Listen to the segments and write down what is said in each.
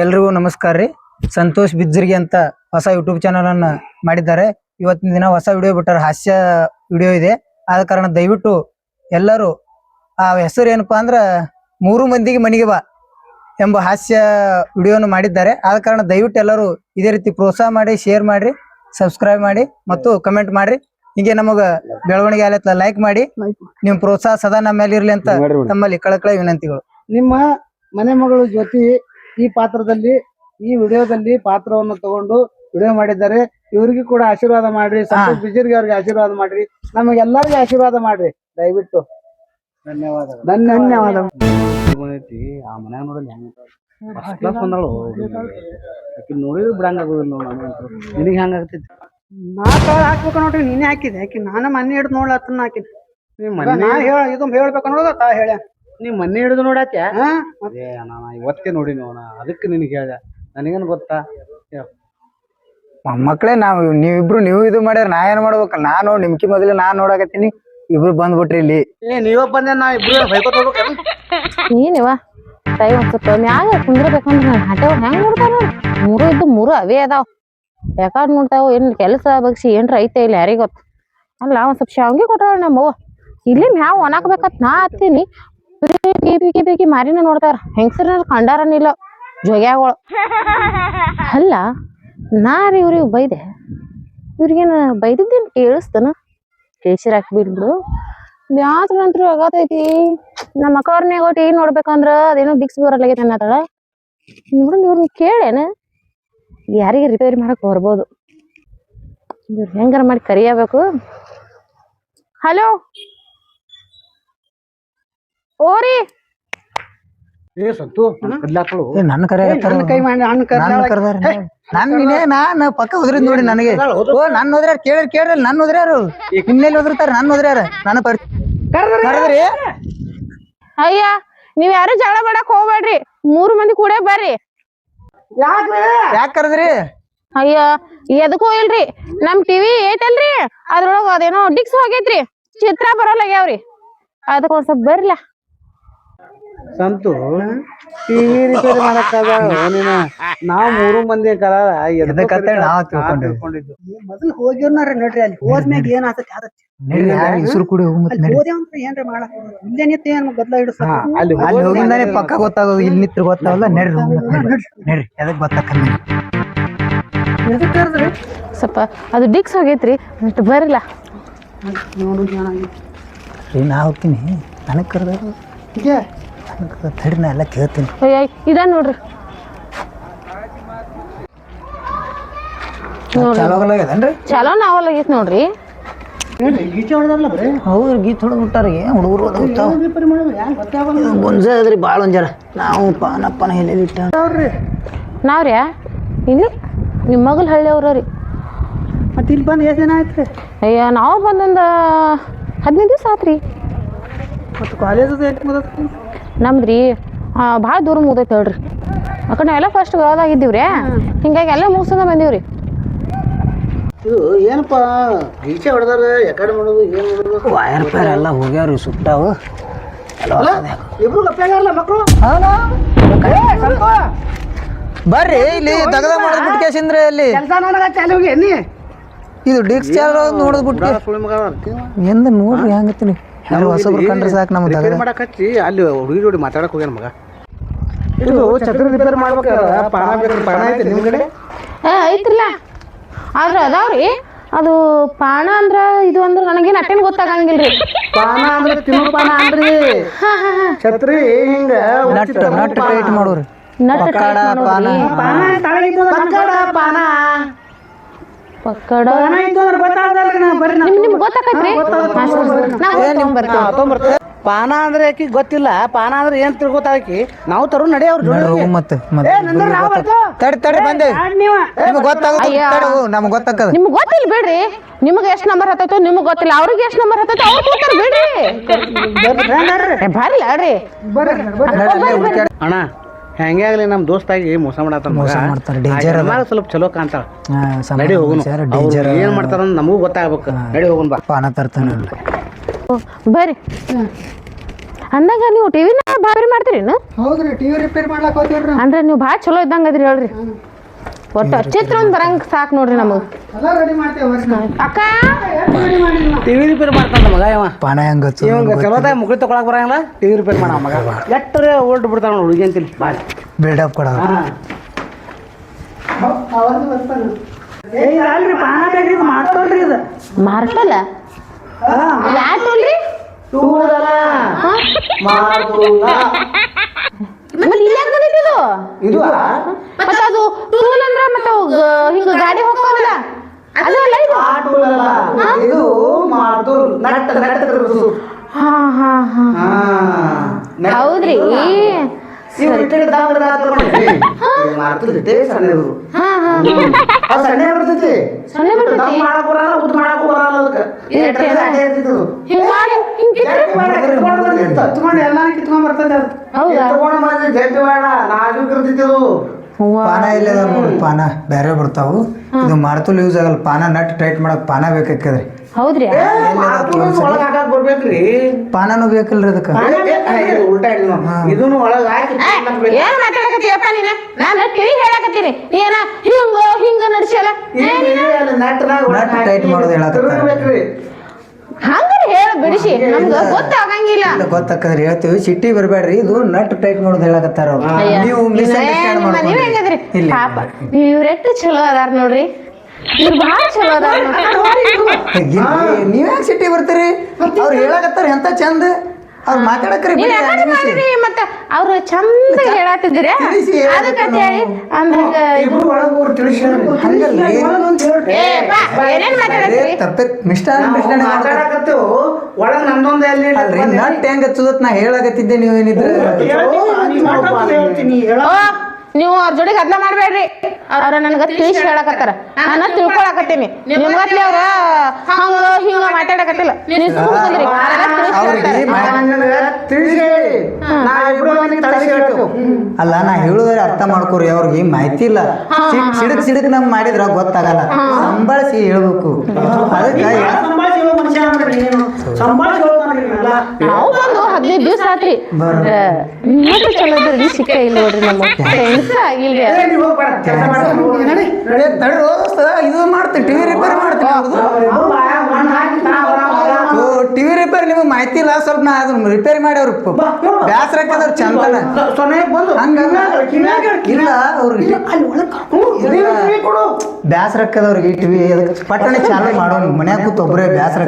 ಎಲ್ರಿಗೂ ನಮಸ್ಕಾರ ರೀ. ಸಂತೋಷ್ ಬಿಜ್ಜರ್ಗಿ ಅಂತ ಹೊಸ ಯೂಟ್ಯೂಬ್ ಚಾನಲ್ ಅನ್ನ ಮಾಡಿದ್ದಾರೆ. ಇವತ್ತಿನ ದಿನ ಹೊಸ ವಿಡಿಯೋ ಬಿಟ್ಟಾರೆ ಹಾಸ್ಯ ವಿಡಿಯೋ ಇದೆ. ಆದ ಕಾರಣ ದಯವಿಟ್ಟು ಎಲ್ಲರೂ ಆ ಹೆಸರು ಏನಪ್ಪಾ ಅಂದ್ರ ಮೂರು ಮಂದಿಗೆ ಮನೆಗೆ ಬಾ ಎಂಬ ಹಾಸ್ಯ ವಿಡಿಯೋನು ಮಾಡಿದ್ದಾರೆ. ಆದ ಕಾರಣ ದಯವಿಟ್ಟು ಎಲ್ಲರೂ ಇದೇ ರೀತಿ ಪ್ರೋತ್ಸಾಹ ಮಾಡಿ ಶೇರ್ ಮಾಡ್ರಿ ಸಬ್ಸ್ಕ್ರೈಬ್ ಮಾಡಿ ಮತ್ತು ಕಮೆಂಟ್ ಮಾಡ್ರಿ ಹಿಂಗೆ ನಮಗ ಬೆಳವಣಿಗೆ ಆಲತ್ಲ ಲೈಕ್ ಮಾಡಿ. ನಿಮ್ ಪ್ರೋತ್ಸಾಹ ಸದಾ ನಮ್ಮ ಮೇಲೆ ಇರ್ಲಿ ಅಂತ ತಮ್ಮಲ್ಲಿ ಕಳಕಳ ವಿನಂತಿಗಳು. ನಿಮ್ಮ ಮನೆ ಮಗಳು ಜ್ಯೋತಿ ಈ ಪಾತ್ರದಲ್ಲಿ ಈ ವಿಡಿಯೋದಲ್ಲಿ ಪಾತ್ರವನ್ನು ತಗೊಂಡು ವಿಡಿಯೋ ಮಾಡಿದ್ದಾರೆ. ಇವರಿಗೂ ಕೂಡ ಆಶೀರ್ವಾದ ಮಾಡ್ರಿ. ಸಂತೋಷ್ ಬಿಜರ್ಗಿ ಅವ್ರಿಗೆ ಆಶೀರ್ವಾದ ಮಾಡ್ರಿ. ನಮಗೆಲ್ಲರಿಗೂ ಆಶೀರ್ವಾದ ಮಾಡ್ರಿ. ದಯವಿಟ್ಟು. ಧನ್ಯವಾದಗಳು. ಧನ್ಯವಾದ. ಆ ನೋಡಲಿ ಫಸ್ಟ್ ಕ್ಲಾಸ್ ಬಂದಾಳು. ಆಕಿ ನೋಡಿದ್ರೆ ಬಿಡಂಗ ಆಗೋದಿಲ್ಲ ನಿನಗೆ ಹೆಂಗ ಆಗ್ತೈತಿ? ನಾ ಕಾಳ ಹಾಕ್ಬೇಕು ನೋಡ್ರಿ ನೀನೇ ಹಾಕಿದೆ ಆಕಿ ನಾನು ಮನೆ ಹಿಡ್ದು ನೋಡ್ಲತ್ತನ ಹಾಕಿದ್ದೆ ನಾ ಹೇಳ ಇದು ಹೇಳ್ಬೇಕು ಅನ್ನೋದ ತಾ ಹೇಳ ನೀವ್ ಮೊನ್ನೆ ಹಿಡಿದು ನೋಡತ್ಯಾ? ಹಾ? ಏ ನಾನು ಇವತ್ತೇ ನೋಡಿ ನೋಣ ಅದಕ್ಕೆ ನಿನಗೆ ಹೇಳ್ದೆ. ನನಗೇನು ಗೊತ್ತಾ? ಮೊಮ್ಮಕ್ಳೇ ನಾವು ನೀವಿಬ್ರು ನೀವು ಇದು ಮಾಡ್ಯಾರ ನಾ ಏನ್ ಮಾಡ್ಬೇಕ? ನಾನು ನಿಮ್ಕಿ ಮೊದಲು ನಾನ್ ನೋಡಕತ್ತೀನಿ. ಇಬ್ರು ಬಂದ್ಬಿಟ್ರಿ ಇಲ್ಲಿ. ಏ ನೀವ ಬಂದೆ ನಾ ಇಬ್ರು ಬೈಕೋತ ಹೋಗ್ಬೇಕೇನು? ಏನಿವ? ಟೈ ಒಂದ್ ಸ್ವಲ್ಪ ಮ್ಯಾಗ ಕುಂದ್ರಬೇಕಂದ್ರ ನನ್ ಹಟೆವ್ ಹೆಂಗ್ ನೋಡ್ತಾನ ಮೂರು ಇದ್ದು ಮೂರು ಅವೇ ಅದಾವ. ಯಾಕಾದ್ ನೋಡ್ತಾವ. ಏನ್ ಕೆಲಸ ಬಗ್ಸಿ ಏನ್ರ ಐತೆ ಇಲ್ಲ ಯಾರಿಗೊತ್ತ ಅಲ್ಲ ಒಂದ್ ಸ್ವಲ್ಪ ಶಾವ್ಗಿ ಕೊಟ್ಟಾಳ ನಮ್ಮವ್ವ. ಇಲ್ಲಿ ಮ್ಯಾವ್ ಒಣಾಕ್ಬೇಕತ್ ನಾ ಹತ್ತೀನಿ. ಕಿಬಿ ಮಾರಿನ ನೋಡ್ತಾರ. ಹೆಂಗಸರ ಕಂಡಾರನಿಲ್ಲ. ಜೋಗ್ಯಾಗಳು. ಅಲ್ಲ ನಾರಿ ಇವ್ರಿಗೆ ಬೈದೆ. ಇವ್ರಿಗೇನ ಬೈದಿದ್ದೇನು ಕೇಳಿಸ್ತನ? ಕೇಸಿರ್ ಹಾಕ್ಬಿಡ್ಬಿಡು ಯಾತ್ರ ಅಂತೂ ಆಗತೈತಿ ನಮ್ಮ ಅಕ್ಕವ್ರನ್ನೇ ಒಟ್ಟು ಏನ್ ನೋಡ್ಬೇಕಂದ್ರ ಅದೇನೋ ಬಿಕ್ಸ್ ಬರಲಾಗೈತೆ ಅನ್ನತಾಳ ನೋಡು ಇವ್ರನ್ನ ಕೇಳೇನ? ಯಾರಿಗೆ ರಿಪೇರಿ ಮಾಡಕ್ ಬರ್ಬೋದು. ಇವ್ರು ಹೆಂಗಾರ ಮಾಡಿ ಕರಿಯಬೇಕು? ಹಲೋ ಓರಿ ಏ ಸಂತು ಕದ್ಲಾಕಳು ಏ, ನನ್ನ ಕರೆ ನನ್ನ ಕೈ ಮಾಡಿ ಹಣ್ಣು ನನ್ನ ಕರ್ದಾರ ನಾನ್ ನೀನೇ ನಾನು? ಪಕ್ಕ ಹೋದ್ರಿದ್ ನೋಡಿ ನನಗೆ. ಓ ನನ್ನ ಹೋದ್ರ್ಯಾರ? ಕೇಳ್ರಿ ಕೇಳ್ರಿ ನನ್ ಹೋದ್ರ್ಯಾರು? ಇನ್ನೆಲ್ಲಿ ಹೋದ್ರತಾರ ನನ್ ಹೋದ್ರ್ಯಾರ? ನನ್ನ ಪರಿ ಕರ್ದ್ರಿ? ಅಯ್ಯ ನೀವ್ ಯಾರು ಜಗಳ ಮಾಡಕ್ ಹೋಗ್ಬೇಡ್ರಿ. ಮೂರು ಮಂದಿ ಕೂಡ ಬರ್ರಿ. ಯಾಕ ಕರ್ದ್ರಿ? ಅಯ್ಯ ಎದಕ್ಕೂ ಇಲ್ರಿ. ನಮ್ ಟಿವಿ ಐತಲ್ರಿ? ಅದ್ರೊಳಗ ಅದೇನೋ ಡಿಕ್ಸ್ ಹೋಗೈತ್ರಿ. ಚಿತ್ರ ಬರಲ್ಲಾಗ್ಯಾವ್ರಿ. ಅದಕ್ಕ ಒಂದ್ ಸ್ವಲ್ಪ ಬರ್ಲ. ಸಂತು ಟಿವಿ ರಿಪೇರಿ ಮಾಡಕ್ ನೀನ ನಾವ್ ಮೂರು ಮಂದಿ ನಾವ್ ತಿಳ್ಕೊಂಡಿದ್ವಿ. ಮೊದಲು ಹೋಗಿರ್ನಾರ ನೋಡ್ರಿ ಅಲ್ಲಿ ಹೋದ್ಮ್ಯಾಗ ಏನ್ ಆತೈತಿ ಆತೈತಿ. ಹೆಸರು ಕೂಡಿ ಅಲ್ಲಿ ನಡಿ. ಹೋದೆ ಅಂತ ಏನ್ರ ಮಾಡಕ್ ಇಲ್ಲೇ ನಿಂತ ಏನ್ ಗದ್ಲ ಹಿಡಿಸ್ತಾರ ಅಲ್ಲಿ ಅಲ್ಲಿ ಹೋಗಿಂದಾನೆ ಪಕ್ಕ ಗೊತ್ತಾಗೋದು ಇಲ್ಲಿ ನಿತ್ರ ಗೊತ್ತಾಗಲ್ಲ ನಡ್ರಿ ಹೋಗ್ ಮತ್ತ್ ನಡ್ರಿ. ನಡ್ರಿ ಎದಕ್ ಗೊತ್ತಾಕಲ್ಲ ಎದಕ್ ಕರ್ದ್ರಿ? ಸ್ವಲ್ಪ ಅದು ಡಿಕ್ಸ್ ಹೋಗೈತ್ರಿ ಅಷ್ಟು ಬರ್ಲ ನೋಡು ನಾ ಹೋಗ್ತೀನಿ ನನಗ್ ನನಗ್ ತಡಿ ನಾ ಎಲ್ಲ ಕೇಳ್ತೀನಿ. ಅಯ್ಯ ಇದ ನೋಡ್ರಿ. ಚಾಲು ಚಲೋ ನಾವಲ್ಲಾಗೈತ್ ನೋಡ್ರಿ. ಹೌದು ಗೀತ್ ಹೊಡೆದ್ ಬಿಟ್ಟಾರ ಏನ್ ಹುಡುಗರು ಗುಂಜ ಅದ್ರಿ ಭಾಳ ಒಂಜರ. ನಾವು ಪಾನಪ್ಪನ ಪಾನ ಎಲ್ಲೆಲ್ಲಿ ಇಟ್ಟ ನಾವ್ರಿ ಇಲ್ಲಿ? ನಿಮ್ಮ ಮಗಲ್ ಹಳ್ಳಿ ಅವ್ರ ರೀ. ಮತ್ತೆ ಇಲ್ಲಿ ಬಂದು ಎಷ್ಟು ದಿನ ರೀ ಅಯ್ಯ ನಾವು ಬಂದೊಂದು ಹದಿನೈದು ದಿವಸ ಆತ್ರಿ. ಮತ್ತೆ ಕಾಲೇಜ್ ಎಲ್ಲಿ ರೀ ನಮ್ದ್ರಿ ಭಾಳ ದೂರ ಮುಗ್ದೈತೆ ಹೇಳ್ರಿ. ಯಾಕಂದ್ರೆ ಎಲ್ಲ ಫಸ್ಟ್ ಗೋದಾಗಿದ್ದೀವ್ರಿ. ಹಿಂಗಾಗಿ ಎಲ್ಲ ಮುಗಿಸ್ಕೊಂಡ ಬಂದೀವ್ರಿ. ಇದು ಏನಪ್ಪ ಗೀಚೆ ಹೊಡೆದಾರ ಎಕಡೆ ಮಾಡೋದು ಏನು ಮಾಡೋದು? ವಯರ್ ಪೈರ್ ಎಲ್ಲ ಹೋಗ್ಯಾವ್ರಿ ಸುಟ್ಟಾವು. ಇಬ್ರು ಮಕ್ಕಳು ಬರ್ರಿ ಇಲ್ಲಿ ದಗದ ಮಾಡೋದು ಬಿಟ್ಟು ಕೇಸಿಂದ್ರೆ ಇಲ್ಲಿ ಕೆಲಸ ನನಗ ಚಾಲು ಹೋಗಿ ಎನ್ನಿ ಇದು ಡಿಕ್ಸ್ ಚಾಲ ನೋಡೋದ್ ಬಿಟ್ಟು ಸುಳಿ ಮಗ ಎಂದ ನೋಡ್ರಿ ಹೆಂಗತ್ತೀನಿ ಯಾರು ಹೊಸಬ್ರು ಕಂಡ್ರೆ ಸಾಕು ನಮ್ಗೆ ರಿಪೇರ್ ದಗದ ಮಾಡಕ್ ಹಚ್ಚಿ ಅಲ್ಲಿ ಹುಡುಗಿ ಜೋಡಿ ಮಾತಾಡಕ್ ಹೋಗ್ಯಾನ ಮಗ. ಇದು ಛತ್ರಿ ರಿಪೇರ್ ಮಾಡ್ಬೇಕಾದ್ರ ಪಾನ ಬೇಕು ಐತೆ ನಿಮ್ಮ ಕಡೆ ಏ ಐತ್ರಲ್ಲ. ಆದ್ರೆ ಅದಾವ್ರಿ. ಅದು ಪಾಣ ಅಂದ್ರ ಇದು ಅಂದ್ರ ನನಗೇನು ಅಟ್ಟೇನು ಗೊತ್ತಾಗಂಗಿಲ್ರಿ. ಪಾನ ಅಂದ್ರೆ ತಿನ್ನು ಪಾನ ಅಂದ್ರಿ. ಛತ್ರಿ ಹಿಂಗ ನಟ್ ನಟ್ ಟೈಟ್ ಮಾಡೋರಿ. ನಟ್ ಪಾನ ಪಾನ ಪಕ್ಕಡ. ಪಾನ ಅಂದ್ರೆ ಆಕಿ ಗೊತ್ತಿಲ್ಲ ಪಾನ ಅಂದ್ರೆ ಏನ್ ತಿಳ್ಕೊತಾಕಿ ನಾವು ತರು ನಡಿ ಅವ್ರ ಮತ್ತೆ ಮತ್ತೆ ತಡಿ ತಡಿ ಬಂದೆ. ನೀವ. ನಿಮ್ಗೆ ಗೊತ್ತಾಗುತ್ತೆ ನಮ್ಗೆ ಗೊತ್ತಾಕದ ನಿಮ್ಗೆ ಗೊತ್ತಿಲ್ಲ ಬಿಡ್ರಿ. ನಿಮ್ಗೆ ಎಷ್ಟ್ ನಂಬರ್ ಹತ್ತೈತೋ ನಿಮ್ಗೆ ಗೊತ್ತಿಲ್ಲ. ಅವ್ರಿಗೆ ಎಷ್ಟ್ ನಂಬರ್ ಹತ್ತೈತೋ ಅವ್ರು ಕೂತಾರ ಬಿಡ್ರಿ. ಬರ್ರಿ. ಅಣ್ಣ ಹೆಂಗೆ ಆಗ್ಲಿ ನಮ್ ದೋಸ್ತಾಗಿ ಮೋಸ ಮಾಡತ್ತಾರ ಮೋಸ ಮಾಡ್ತಾರೆ, ಡೇಂಜರ್ ಅದ. ಸ್ವಲ್ಪ ಚಲೋ ಕಾಣ್ತಾಳ. ನಡಿ ಹೋಗುನು. ಅವ್ರು ಡೇಂಜರ್ ಏನ್ ಮಾಡ್ತಾರ ಅಂತ ನಮಗೂ ಗೊತ್ತಾಗ್ಬೇಕು. ನಡಿ ಹೋಗೋಣ ಬಾ. ಪಾನ ತರ್ತಾನಲ್ಲ ಬರ್ರಿ. ಅಂದಾಗ ನೀವು ಟಿವಿನ ಬಾರಿ ಮಾಡ್ತೀರಿ ಹೌದ್ರಿ ಟಿವಿ ರಿಪೇರ್ ಮಾಡ್ಲಾಕ ಹೋಗ್ತೀರಿ ಅಂದ್ರೆ ನೀವು ಭಾಳ ಚಲೋ ಇದ್ದಂಗ ಅದ್ರಿ ಹೇಳ್ರಿ ಒಟ್ಟು ಚಿತ್ರ ಒಂದು ಬರಂಗ್ ಸಾಕು ನೋಡ್ರಿ ನಮಗೆ. ಎಲ್ಲ ರೆಡಿ ಮಾಡ್ತೇವೆ ಅಕ್ಕ? ಟಿವಿ ರಿಪೇರ್ ಮಾಡ್ತಾನ ಮಗ ಇವ? ಪಾನ ಹೆಂಗ ಇವಂಗ ಚಲೋದಾಗ ಮುಗುಳಿ ತಗೊಳಕ್ ಬರಂಗಿಲ್ಲ? ಟಿವಿ ರಿಪೇರ್ ಮಾಡ ಮಗ. ಎಟ್ಟರೆ ಓಲ್ಡ್ ಬಿಡ್ತಾನ ನೋಡಿ ಹುಡುಗಿ ಅಂತಿಲ್ಲ ಬಾಯ್ ಬಿಲ್ಡಪ್ ಕೊಡ ಅಲ್ರಿ ಬೇಕ್ರಿ ಇದು ಮತ್ತೆ ಅದು ಹಿಂಗ ಗಾಡಿ ಹೋಗ್ತಾವಲ್ಲ ಅದು ಅಲ್ಲ ಇದು ಟೂರಲ್ಲ ಇದು ಮಾಡ್ತು ನಟ್ಟ ನಟ್ಟ ತಿರ್ಗಿಸು ಹಾ ಹಾ ಹಾ. ಹಾ ಹೌದ್ರಿ. ನೀವು. ಹಾ? ಹಾ ಸಣ್ಣ ಬರ್ತೈತಿ ಬರ್ತೈತಿ ದಮ್ ಮಾಡಕ್ ಬರಲ್ಲ ಉದ್ದ ಮಾಡಕ್ ಬರಲ್ಲ ಅದಕ್ಕೆ. ಇದು. ಅಡ್ಡ. ಹಿಂಗ್ ಮಾಡಿ ಹಿಂಗ್ ಬೇಡ, ಕಿತ್ಕೊಂಡು ಬಂದಿತ್ತು. ಕಿತ್ಕೊಂಡು ಎಲ್ಲಾನು ಕಿತ್ಕೊಂಡ್ ಬರ್ತದೆ ಅದು. ಹೌದಾ? ಕಿತ್ಕೊಂಡು ಬಂದಿ, ಜಡ್ಡಿ ಬೇಡ, ನಾಜೂಕ್ ಇರ್ತೈತಿ ಅದು. ಹೂವ. ಪಾನ ಇಲ್ಲ ನೋಡಿ ಪಾನ. ಬೇರೆ ಬರ್ತಾವು. ಇದು ಮಾರ್ತುಲ್ ಯೂಸ್ ಆಗಲ್ಲ. ಪಾನ ನಟ್ ಟೈಟ್ ಮಾಡಕ್ ಪಾನ ಬೇಕಾಕದ್ರಿ ಹೌದ್ರಿ? ಒಳಗ್ ಹಾಕಕ್ ಬರ್ಬೇಕ್ರಿ. ಪಾನನು ಬೇಕಲ್ರಿ ಅದಕ್ಕ. ಉಲ್ಟಾ ನಾವು. ಇದನ್ನು ಒಳಗ್ ಹಾಕಿ ತಿನ್ನಕ್ ಏನ್ ಮಾತಾಡಕತ್ತೀಯಪ್ಪ ನೀನ? ನಾನು ಟಿವಿ ಹೇಳಕತ್ತೀನಿ. ಏನ ಹಿಂಗ ಹಿಂಗ ನಡ್ಸಲ್ಲ ನಟ್ ಟೈಟ್ ಮಾಡೋದು ಹೇಳಕತ್ತಾರ. ಹೇಳ ನಮ್ಗ ಗೊತ್ತಾಗಂಗಿಲ್ಲ. ಗೊತ್ತಾಕಂದ್ರೆ ಗೊತ್ತಾಕದ್ರಿ ಹೇಳ್ತೀವಿ ಸಿಟ್ಟಿ ಬರ್ಬೇಡ್ರಿ ಇದು ನಟ್ ಟೈಟ್ ಮಾಡೋದು ಹೇಳಕತ್ತಾರ ಅವ್ರು. ನೀವು ಮಿಸ್ ಹೆಂಗದ್ರಿ? ಪಾಪ ಇವ್ರೆಟ್ಟು ಚಲೋ ಅದಾರ ನೋಡ್ರಿ? ಇವ್ರು ಬಹಳ ಚಲೋ ಅದಾರ ನೋಡ್ರಿ. ನೀವ್ಯಾಕೆ ಸಿಟ್ಟಿ ಬರ್ತೀರಿ? ಅವ್ರು ಹೇಳಕತ್ತಾರ ಎಂತ ಚಂದ? ಅವ್ರು ಮಾತಾಡಕ್ರಿ ನೀವ್ ಬಿಡಿ ಯಾಕಡೆ. ಮಾಡಿರಿ ಮತ್ತ ಅವ್ರು ಚಂದ ಹೇಳತ್ತಿದ್ರಿ ತಿಳಿಸಿ ಅದಕ್ಕೆ ಹೇಳಿ ಅಂದಂಗ ಇಬ್ರು ಒಳಗ್ ಹೋಗಿ ತಿಳಿಸಿ ಹಂಗಲ್ರಿ ಏ ಬಾ ಏನೇನ್ ಮಾತಾಡತ್ತೀರಿ? ತಪ್ಪೆ ಮಿಸ್ಟರ್ ನಾವು ಅಂಡರ್ಸ್ಟ್ಯಾಂಡ್ ಮಾತಾಡಕತ್ತೇವು. ಒಳಗ್ ನಮ್ದೊಂದ್ ಎಲ್ಲಿ ಅಲ್ರಿ ನಟ್ ಹೆಂಗ್ ಹಚ್ಚುದತ್ ನಾ ಹೇಳಕತ್ತಿದ್ದೆ ನೀವೇನಿದ್ರ? ಹೇಳ್ತೀನಿ ಓ ನೀವು ಅವ್ರ ಜೋಡಿ ಗದ್ಲ ಮಾಡ್ಬೇಡ್ರಿ. ಅವ್ರ ನನ್ಗ ತಿಳಿಸ್ ಹೇಳಕತ್ತಾರ. ನಾನು ತಿಳ್ಕೊಳಕತ್ತೀನಿ. ನಿಮ್ಗತ್ಲಿ ಅವ್ರ ಹಂಗ ಹಿಂಗ ಮಾತಾಡಕತ್ತಿಲ್ಲ. ಅಲ್ಲ ನಾ ಹೇಳುದ್ರೆ ಅರ್ಥ ಮಾಡ್ಕೋರಿ ಅವ್ರಿಗೆ ಮಾಹಿತಿ ಇಲ್ಲ. ಸಿಡ್- ಸಿಡಕ್ ಸಿಡಕ್ ನಮ್ ಮಾಡಿದ್ರ ಗೊತ್ತಾಗಲ್ಲ. ಸಂಬಳಸಿ ಹೇಳ್ಬೇಕು. ಅದಕ್ಕ ನಾವು ಬಂದು ಹದಿನೈದು ದಿವಸ ಆತ್ರಿ. ಮತ್ತೆ ಚಲೋ ಇದ್ರಿ ಸಿಕ್ಕ ಇಲ್ಲ ನೋಡ್ರಿ ನಮ್ಮ ಫ್ರೆಂಡ್ಸ್ ಆಗಿಲ್ರಿ ತಡ್ರಿ ಇದು ಮಾಡ್ತೀವಿ ಟಿವಿ ರಿಪೇರ್ ಟಿವಿ ರಿಪೇರ್ ನಿಮಗೆ ಮಾಹಿತಿ ಇಲ್ಲ ಸ್ವಲ್ಪ ನಾ ಅದನ್ನ ರಿಪೇರಿ ಮಾಡಿ ಅವ್ರು ಬ್ಯಾಸರ ಹಾಕದವ್ರು ಚಂದನ. ಇಲ್ಲ ಅವ್ರಿಗೆ ಕೊಡು. ಬ್ಯಾಸ್ರ ಹಾಕದವ್ರಿಗೆ ಟಿವಿ ಅದಕ್ಕೆ ಪಟ್ಟಣೆ ಚಾಲು ಮಾಡೋಣ ಮನ್ಯಾಗ ಕೂತ್ ಒಬ್ಬರೇ ಬ್ಯಾಸ್ರ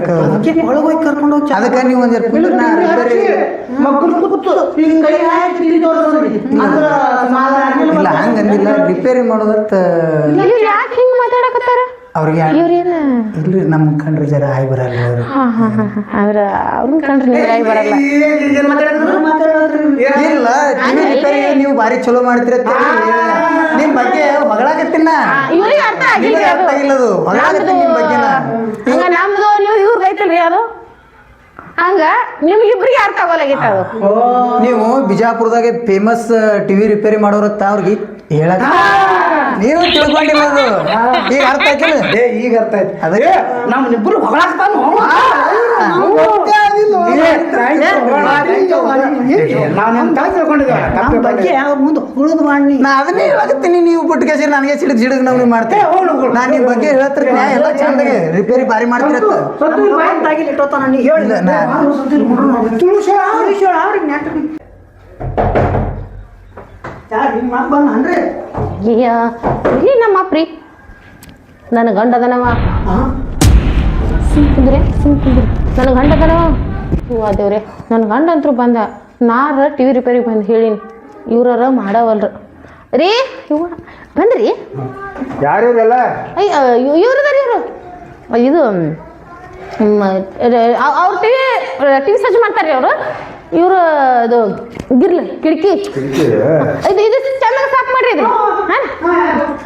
ಒಳಗೆ ಹೋಗಿ ಕರ್ಕೊಂಡು ಹೋಗಿ ಅದಕ್ಕೆ ನೀವು ಒಂದು ಕುಂದ್ರ ನಾ ರಿಪೇರಿ ಮಕ್ಕಳು ಕೂತು ಹಿಂಗ್ ಕೈ ಹಾಕಿ ಇಲ್ಲಿ. ಹಂಗಂದಿಲ್ಲ. ರಿಪೇರಿ ಮಾಡೋದತ್ತ ಇವ್ರು ಯಾಕೆ ಹಿಂಗೆ ಮಾತಾಡಕತ್ತಾರ? ಅವ್ರಿಗೆ ಇವ್ರೇನ ಇಲ್ರಿ ನಮ್ ಕಂಡ್ರೆ ಜರ ಆಯ್ ಬರಲ್ಲ ಅವರು ಹಾ ಹಾ ಹಾ. ಆದ್ರ ಅವ್ರನ್ನ ಕಂಡ್ರೆ ನೀರಾಗಿ ಬರಲ್ಲ ಏನ್ ಇಲ್ಲ ಟಿವಿ ರಿಪೇರಿ ನೀವು ಬಾರಿ ಚಲೋ ಮಾಡ್ತೀರ ಅಂತ ಹೇಳಿ ನಿಮ್ ಬಗ್ಗೆ ಹೊಗಳಾಕತ್ತೀನ ಇವ್ರಿಗೆ ಅರ್ಥ ಆಗಿಲ್ಲ ನಿಮಗೆ ಅದು ಅರ್ಥ ಇಲ್ಲ ಅದು ಹೊಗಳಾಕತ್ತೀನಿ ನಿಮ್ ಬಗ್ಗೆನ ಹಂಗ ನಮ್ದು ನೀವು ಇವ್ರಿಗೆ ಐತಲ್ರಿ ಅದು ಹಂಗ ನಿಮ್ಗಿಬ್ರಿಗೆ ಅರ್ಥ ಆಗೋಲಾಗಿತ್ತು ಅದು ನೀವು ಬಿಜಾಪುರದಾಗ ಫೇಮಸ್ ಟಿವಿ ರಿಪೇರಿ ಮಾಡೋರತ್ತ ಅವ್ರಿಗೆ ಹೇಳಕ್ ನೀವು ತಿಳ್ಕೊಂಡಿಲ್ಲ ಅದು. ಈಗ ಅರ್ಥ ಆಯ್ತಿಲ್ಲ ಏ ಈಗ ಅರ್ಥ ಆಯ್ತು. ಅದೇ ನಮ್ಮ ಬಗ್ಗೆ ಮುಂದೆ ಉಳಿದು ಮಾಡಿ ನಾ ಅದನ್ನೇ ಹೇಳಕತ್ತೀನಿ ನೀವು ಬಿಟ್ಟು ಕೇಸಿ ನನಗೆ ಸಿಡಿದ್ ಸಿಡಿದ್ ನಾವು ಮಾಡ್ತೇವೆ ನಾನು ನಿಮ್ಮ ಬಗ್ಗೆ ಹೇಳ್ತಿರ್ತೀನಿ. ಎಲ್ಲ ಚಂದಾಗೆ ರಿಪೇರಿ ಬಾರಿ ಮಾಡ್ತಿರತ್ತ ಅಯ್ಯ ಇಲ್ಲಿ ನಮ್ಮ ಪ್ರೀ. ನನ್ನ ಗಂಡ ಅದನವ ಸುಮ್ ಕುಂದ್ರಿ ಸುಮ್ ಕುಂದ್ರಿ. ನನ್ನ ಗಂಡದನವ. ಹೂವ ದೇವ್ರೆ ನನ್ನ ಗಂಡ ಅಂತೂ ಬಂದ ನಾರ ಟಿ ವಿ ರಿಪೇರಿಗೆ ಬಂದು ಹೇಳೀನಿ. ಇವ್ರ ಮಾಡವಲ್ರು. ರೀ ಇವ ಬಂದ್ರಿ ಯಾರು? ಅಯ್ಯ ರೀ ಇವರು ಇದು ಅವ್ರ ಟಿವಿ ಟಿವಿ ಸಜ್ಜು ಮಾಡ್ತಾರೆ ಅವರು. ಇವರು ಇದು ಗಿರ್ಲ ಕಿಟಕಿ? ಇದು ಇದು ಚೆನ್ನಾಗಿ ಸಾಕು ಮಾಡ್ರಿ ಇದು. ಹಾಂ?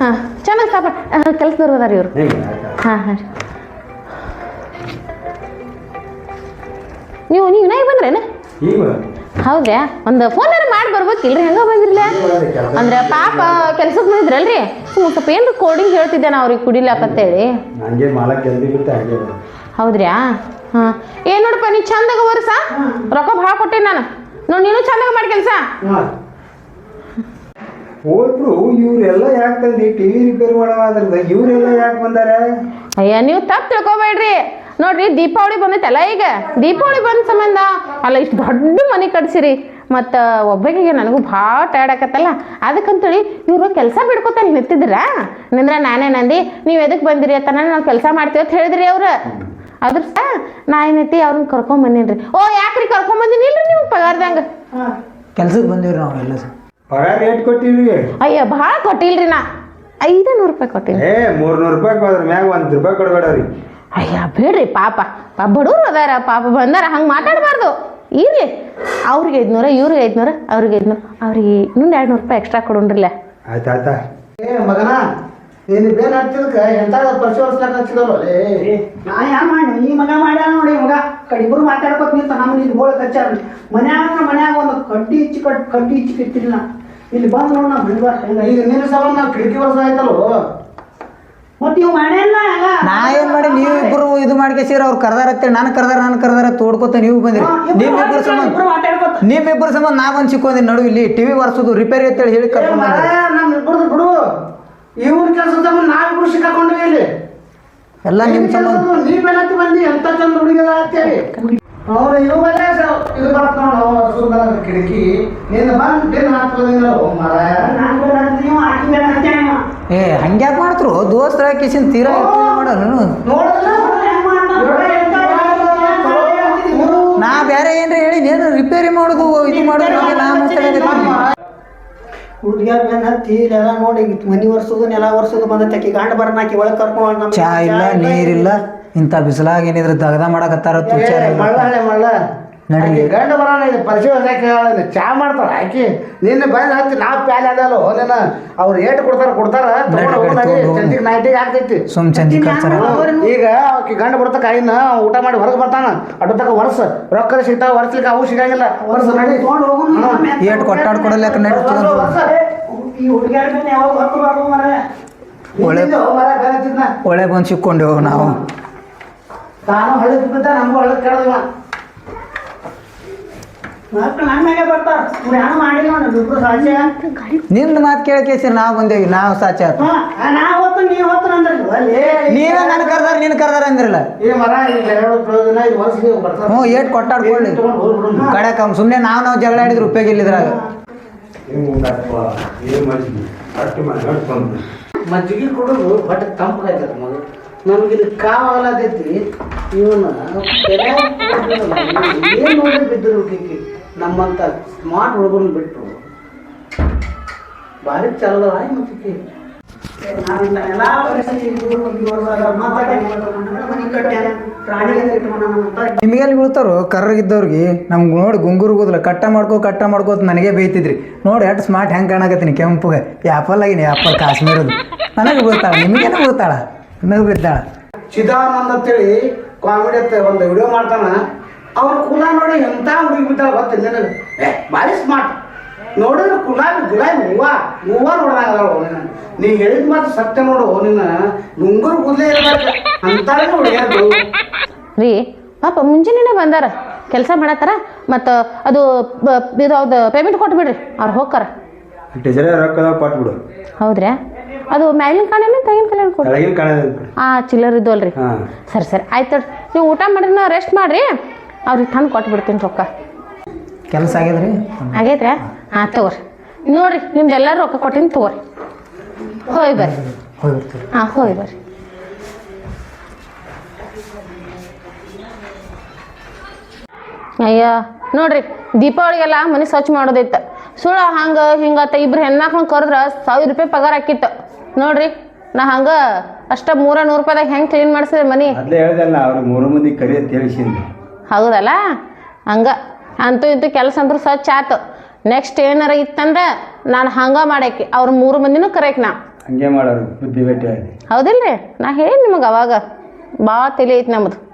ಹಾಂ ಚೆನ್ನಾಗಿ ಮಾಡಿ ಕೆಲಸದವ್ರು ಅದಾರ ಇವರು. ಹಾಂ ಹಾಂ ನೀವು ನೀವು ನಾಯಿ ಬಂದ್ರೇನು? ಹೌದ್ರಾ ಒಂದು ಫೋನ್ ಮಾಡಿ ಬರ್ಬೇಕಿಲ್ರಿ ಹೆಂಗ ಬಂದಿರ್ಲ ಅಂದ್ರೆ ಪಾಪ ಕೆಲ್ಸಕ್ಕೆ ಬಂದಿದ್ರಲ್ರಿ? ಸ್ವಲ್ಪ ಏನ್ರಿ ಕೋಡಿಂಗ್ ಹೇಳ್ತಿದ್ದೆ ನಾ ಅವ್ರಿಗೆ ಕುಡಿಲಾಕತ್ತೇಳಿ. ಹೌದ್ರ್ಯಾ? ಹಾಂ. ಏನ್ ನೋಡಪ್ಪ ನೀ ಚಂದಾಗ ವರ್ಷ ರೊಕ್ಕ ಭಾಳ ಕೊಟ್ಟೆ ನಾನು. ನೋಡಿ ನೀನು ಚಂದಾಗ ಮಾಡಿ ಕೆಲಸ. ಹೋದ್ರು ಇವರೆಲ್ಲ ಯಾಕೆ ಟಿವಿ ರಿಪೇರ್ ಮಾಡೋದ್ರಿಂದ ಇವರೆಲ್ಲ ಯಾಕೆ ಬಂದಾರ? ಅಯ್ಯ ನೀವು ತಪ್ಪು ತಿಳ್ಕೊಬೇಡ್ರಿ. ನೋಡ್ರಿ ದೀಪಾವಳಿ ಬಂದೈತಲ್ಲ ಈಗ. ದೀಪಾವಳಿ ಬಂದ ಸಂಬಂಧ ಅಲ್ಲ ಇಷ್ಟು ದೊಡ್ಡ ಮನೆ ಕಟ್ಸಿರಿ. ಮತ್ತು ಒಬ್ಬಗಿಗೆ ನನಗೂ ಭಾಳ ಟಯರ್ಡ್ ಆಕತ್ತಲ್ಲ. ಅದಕ್ಕಂತೇಳಿ ಇವರು ಕೆಲಸ ಬಿಡ್ಕೊತಾನೆ ನಿಂತಿದ್ರ? ನಿಂದ್ರ ನಾನೇ ನಂದಿ ನೀವು ಎದಕ್ಕೆ ಬಂದಿರಿ ಅಂತ ನಾನು ಕೆಲಸ ಮಾಡ್ತೀವಿ ಅಂತ ಹೇಳಿದ್ರಿ ಅವ್ರು. ಅದ್ರ ಸಹ ನಾ ಏನೈತಿ ಅವ್ರನ್ನ ಕರ್ಕೊಂಡ್ ಬಂದೀನಿ ಓ ಯಾಕ್ರಿ ಕರ್ಕೊಂಡ್ ಬಂದಿನಿ? ಇಲ್ರಿ ನೀವು ಪಗಾರ್ದಂಗ. ಕೆಲ್ಸಕ್ಕೆ ಬಂದಿವ್ರಿ ನಾವು ಎಲ್ಲ ಸರ್. ಪಗಾರ ರೇಟ್ ಕೊಟ್ಟಿವಿ ಅಯ್ಯ ಭಾಳ ಕೊಟ್ಟಿಲ್ರಿ ನಾ. ಐದು ನೂರು ರೂಪಾಯಿ ಕೊಟ್ಟಿನಿ. ಏ ಮೂರ್ನೂರು ರೂಪಾಯಿ ಮ್ಯಾಗ ಒಂದ್ ರೂಪಾಯಿ ಕೊಡಬೇಡ್ರಿ. ಅಯ್ಯ ಬೇಡ್ರಿ ಪಾಪ. ಪಾಪ ಬಡವ್ರು ಅದಾರ ಪಾಪ ಬಂದಾರ ಹಂಗೆ ಮಾತಾಡಬಾರ್ದು. ಇರ್ಲಿ. ಅವ್ರಿಗೆ ಐದ್ನೂರ ಇವ್ರಿಗೆ ಐದ್ನೂರ ಅವ್ರಿಗೆ ಐದ್ನೂರ. ಅವ್ರಿಗೆ ಇನ್ನೊಂದು ಎರಡು ನೂರು ರೂಪಾಯಿ ಎಕ್ಸ್ಟ್ರಾ ಕೊಡೋಣ್ರಿಲ್ಲ. ಆಯ್ತಾ ಆಯ್ತಾ. ಏ ಮಗನ ನೀನು ಬೇನ್ ಹಚ್ಚಿದಕ್ಕೆ ಎಂತ ಪರಿಶೋಧಿಸ್ಲಕ್ಕ ಹಚ್ಚಿದಲ್ಲ ಏ ನಾ ಯಾ ಮಾಡಿ ಈ ಮಗ ಮಾಡ್ಯಾನ ನೋಡಿ ಮಗ. ಕಡಿಬ್ರು ಮಾತಾಡ್ಕೊತ ನಿಂತ ನಮ್ಮ ಇಲ್ಲಿ ಬೋಳ ಕಚ್ಚಾರ ಮನ್ಯಾಗ ಮನ್ಯಾಗ ಒಂದು ಕಡ್ಡಿ ಇಚ್ಚಿ ಕಟ್ ಕಡ್ಡಿ ಇಚ್ಚಿ ಕಿತ್ತಿಲ್ಲ ನಾ. ಇಲ್ಲಿ ಬಂದು ನೋಡಿ ನಾ ಬಿಡ್ಬಾರ ಈಗ ನಿನ್ನ ಸಲ ನಾವು ಕಿಟಕಿ ವರ್ಷ ಆಯ್ತಲ್ಲೋ? ಮತ್ ಇವ್ ಮಾಡ್ಯಾನ ನಾ ಏನ್ ಮಾಡಿ ನೀವು ಇಬ್ರು ಇದು ಮಾಡ್ಕೇಸಿರ ಅವ್ರು ಕರ್ದಾರ ಅಂತೇಳಿ ನಾನು ಕರ್ದಾರ ನಾನು ಕರ್ದಾರ ತೋಡ್ಕೊತ ನೀವು ಬಂದ್ರಿ. ನಿಮ್ಮಿಬ್ರು ಸಂಬಂಧ ನಿಮ್ಮಿಬ್ರು ಸಂಬಂಧ ನಾ ಬಂದು ಸಿಕ್ಕೊಂದಿನಿ ನಡು ಇಲ್ಲಿ ಟಿವಿ ವರ್ಸೋದು ರಿಪೇರಿ ಅಂತೇಳಿ ಹೇಳಿ ಕರ್ಕೊಂಡು ಬಿಡು. ಇವ್ರ ಕೆಲಸ ಸಂಬಂಧ ನಾವಿಬ್ರು ಸಿಕ್ಕಾಕೊಂಡ್ವಿ ಇಲ್ಲಿ. ಎಲ್ಲ ನಿಮ್ಮ ಸಂಬಂಧ. ನೀ ಬೆಳತಿ ಬಂದಿ ಎಂತ ಚಂದ ಹುಡುಗಿದ ಅಂತೇಳಿ ಅವ್ರು ಇವ್ ಬಂದ್ರೆ ಇದು ಬರತ್ ಸುಂದರ ಕಿಟಕಿ. ನಿನ್ನ ಬಂದ್ ನಾನ್. ನೀವು ಆಕಿ ಬೇಡ ಏ ಹಂಗ್ಯಾಕ್ ಮಾಡ್ತ್ರು? ದೋಸ್ತರ ಕಿಸಿನ ತೀರಾ ಎಂತ ನಾ ಬೇರೆ ಏನ್ರಿ ಹೇಳಿ ನೀನು ರಿಪೇರಿ ಮಾಡೋದು ಇದು ಮಾಡೋದು ನಾ ಮಾತಾಡೋದು ಹುಡ್ಗ್ಯಾರ್ ಬೆನ್ ಹತ್ತಿ ಇಲ್ಲೆಲ್ಲ ನೋಡಿ ಮನಿ ಒರ್ಸೋದು ನೆಲ ಒರ್ಸೋದು ಬಂದೈತೆ ಆಕಿ ಗಂಡ ಬರನ ಆಕಿ ಒಳಗೆ ಕರ್ಕೊಂಡು ಚಾ ಇಲ್ಲ ನೀರಿಲ್ಲ. ಇಂಥ ಬಿಸಿಲಾಗ ಏನಿದ್ರೆ ದಗದ ಮಾಡಕತ್ತಾರ ಮಳ್ಳ ಮಳ್ಳ. ನಡಿ. ಗಂಡ ಬರೋಣ ಇದು ಪರಿಚಯ ಹೊಸಾಕಿ ಚಾ ಮಾಡ್ತಾರ ಹಾಕಿ ನಿನ್ನ ಬಂದ್ ಹತ್ತಿ ನಾ ಪ್ಯಾಲೆ ಅದಲ್ಲ ನಿನ್ನ ಅವ್ರು ಏಟ್ ಕೊಡ್ತಾರ ಕೊಡ್ತಾರ ನಡಿ, ಚಂದಿಗೆ ನೈಟಿಗೆ ಆಗ್ತೈತಿ. ಸುಮ್ ಚಂದಿ ಈಗ ಆಕಿ ಗಂಡ ಬರ್ತಕ್ಕ ಐನ ಊಟ ಮಾಡಿ ಹೊರಗೆ ಬರ್ತಾನ. ಅಡ್ಡ ತಕ ವರ್ಷ. ರೊಕ್ಕ ಸಿಗ್ತಾವ ವರ್ಷಲಿಕ್ಕೆ ಅವು ಸಿಗಂಗಿಲ್ಲ. ವರ್ಷ ನಡಿ. ಏಟ್ ಕೊಟ್ಟಾಡ್ ಕೊಡಲ್ಯಾಕ ನಡಿ ವರ್ಷ, ಈ ಹುಡ್ಗ್ಯಾರ್ ಯಾವಾಗ. ಒಳ್ಳೆ-. ಒಳ್ಳೆ ಬಂದು ಸಿಕ್ಕೊಂಡೆವು ನಾವು. ತಾನು ಹಳ್ಳಿ ಬಿದ್ದ ನಮಗೂ ಕೇಳಲ್ಲ ಕೇಳದಿವ ಮಕ್ಳು ನನ್ ಮ್ಯಾಗೆ ಬರ್ತಾರ ಇವ್ರು ಏನೂ ಮಾಡಿಲ್ಲ ನೋಡು ಇಬ್ರು ಸಾಧ್ಯ ನಿಮ್ದು ಮಾತು ಕೇಳಕೇಸಿ ನಾವು ಬಂದೇವಿ ನಾವು ಸಾಚ ನೀವೇ ನನ್ನ ಕರ್ದಾರ ನಿನ್ ಕರ್ದಾರ ಅಂದ್ರಲ್ಲ. ಹ್ಞೂ ಏಟ್ ಕೊಟ್ಟಾಡ್ಕೊಳ್ಳಿ ಕಡೆ ಹೋಗ್ಬಿಡು ಕಡೆಕ ಸುಮ್ಮನೆ ನಾವು ನಾವು ಜಗಳ ಆಡಿದ್ರು ಉಪಯೋಗ ಇಲ್ಲ ಇದ್ರಾಗ ಏನ್ ಮಾಡಿದ್ವಿ ಅಷ್ಟು ಮಾಡಿ ನಡ್ಕೊಂಡು ಮಜ್ಜಿಗೆ ಕೊಡೋದು ಬಟ್ ತಂಪಾಯ್ತದ ಮಗ. ನಮ್ಗೆ ಇದು ಕಾವಾಗಲತೈತಿ ಇವನ ಏನು ನೋಡಿ ನಮ್ಮಂತ ಸ್ಮಾರ್ಟ್ ಹುಡುಗನ ಬಿಟ್ಟು ಭಾರಿ ಚಲದ ಮತ್ತೆ ಅಂತ. ನಿಮಗೆಲ್ಲಿ ಬೀಳ್ತಾರೋ ಕರ್ರಗಿದ್ದವ್ರಿಗೆ ನಮ್ಗೆ ನೋಡಿ ಗುಂಗುರು ಕೂದಲ ಕಟ್ಟ ಮಾಡ್ಕೋ ಕಟ್ಟ ಮಾಡ್ಕೋತ ನನಗೆ ಬೈತಿದ್ರಿ ನೋಡಿ ಎಷ್ಟು ಸ್ಮಾರ್ಟ್ ಹೆಂಗೆ ಕಾಣಕತ್ತೀನಿ ಕೆಂಪುಗೆ. ಯಾಪಲ್ ಆಗಿನಿ ಆ್ಯಪಲ್ ಕಾಶ್ಮೀರದು ನನಗೆ ಬೀಳ್ತಾಳ ನಿಮಗೇನು ಬೀಳ್ತಾಳ ನನಗೆ ಬೀಳ್ತಾಳ ಚಿದಾನಂದ್ ಅಂತೇಳಿ ಕಾಮಿಡಿ ಅಂತ ಒಂದು ವಿಡಿಯೋ ಮಾಡ್ತಾನ. ಅವ್ರ ಕುಲ ನೋಡಿ ಎಂತ ಹುಡುಗಿ ಬಿದ್ದಾಳ ಗೊತ್ತಿಲ್ಲ ನಿನಗೆ? ಏ ಭಾರಿ ಸ್ಮಾರ್ಟ್ ನೋಡಿದ್ರೆ ಗುಲಾಬಿ ಗುಲಾಬಿ ಹೂವ ಹೂವ ನೋಡ್ದಂಗ ನಿನ್ನ. ನೀ ಹೇಳಿದ ಮಾತು ಸತ್ಯ ನೋಡು ನಿನ್ನ. ಗುಂಗುರು ಕೂದಲೇ ಇರ್ಬೇಕು. ಅಂತಾನೆ ಹುಡುಗಿಯರು ರೀ ಪಾಪ ಮುಂಜಾನೆನೇ ಬಂದಾರ. ಕೆಲಸ ಮಾಡತ್ತಾರ. ಮತ್ತು ಅದು ಇದು ಅವ್ದು ಪೇಮೆಂಟ್ ಕೊಟ್ಬಿಡ್ರಿ ಅವ್ರು ಹೋಗ್ತಾರ. ಟೀಚರೇ ರೊಕ್ಕದಾಗ ಕೊಟ್ಬಿಡು ಹೌದ್ರಾ ಅದು ಮ್ಯಾಲಿನ ಕಾಣೇನ ತೆಗಿನ ಕಲ್ಯಾಣ ಕೊಡಿ ಕೆಳಗಿನ ಆ ಚಿಲ್ಲರ್ ಇದ್ವಲ್ರಿ ಹಾ. ಸರಿ ಸರಿ. ಆಯ್ತು ನೀವು ಊಟ ಮಾಡಿದ್ರೆ ರೆಸ್ಟ್ ಮಾಡ್ರಿ. ಅವ್ರಿಗೆ ತಂದು ಕೊಟ್ಬಿಡ್ತೀನಿ ರೊಕ್ಕ. ಕೆಲಸ ಆಗ್ಯದ್ರಿ? ಆಗೈತ್ರಾ ಹಾಂ ತಗೋರಿ. ನೋಡ್ರಿ ನಿಮ್ದು ಎಲ್ಲರೂ ರೊಕ್ಕ ಕೊಟ್ಟಿನಿ ತಗೋರಿ. ಹೋಯ್ ಬರ್ರಿ. ಹೋಗಿ ಬರ್ತೀವಿ. ಹಾಂ ಹೋಯ್ ಬರ್ರಿ. ಅಯ್ಯ ನೋಡ್ರಿ ದೀಪಾವಳಿಗೆಲ್ಲ ಮನೆ ಸ್ವಚ್ಛ ಮಾಡೋದೈತೆ. ಸುಳ್ಳು ಹಂಗೆ ಹಿಂಗತ್ತ ಇಬ್ರು ಹೆಣ್ಮಕ್ಳು ಕರೆದ್ರೆ ಸಾವಿರ ರೂಪಾಯಿ ಪಗಾರ ಹಾಕಿತ್ತು. ನೋಡ್ರಿ ನಾ ಹಂಗೆ ಅಷ್ಟ ಮೂರ ನೂರು ರೂಪಾಯಿದಾಗ ಹೆಂಗೆ ಕ್ಲೀನ್ ಮಾಡಿಸಿದೆ ಮನೆ? ಹೇಳ್ದಲ್ಲ ಅವ್ರು ಮೂರು ಮಂದಿ ಕರಿ ಅಂತ ಹೌದಲ್ಲ? ಹಂಗೆ. ಅಂತೂ ಇಂತೂ ಕೆಲಸ ಅಂದ್ರೆ ಸ್ವಚ್ಛ ಆತು. ನೆಕ್ಸ್ಟ್ ಏನಾರ ಇತ್ತಂದ್ರೆ ನಾನು ಹಂಗೆ ಮಾಡಕ್ಕೆ ಅವ್ರ ಮೂರು ಮಂದಿನೂ ಕರೆಕ್ಟ್ ನಾ. ಹಂಗೆ ಮಾಡೋರು. ಬುದ್ಧಿ ಭೇಟಿ ಹೌದಿಲ್ರಿ? ನಾ ಹೇಳಿ ನಿಮಗೆ ಅವಾಗ. ಭಾಳ ತಲೆ ಐತಿ ನಮ್ಮದು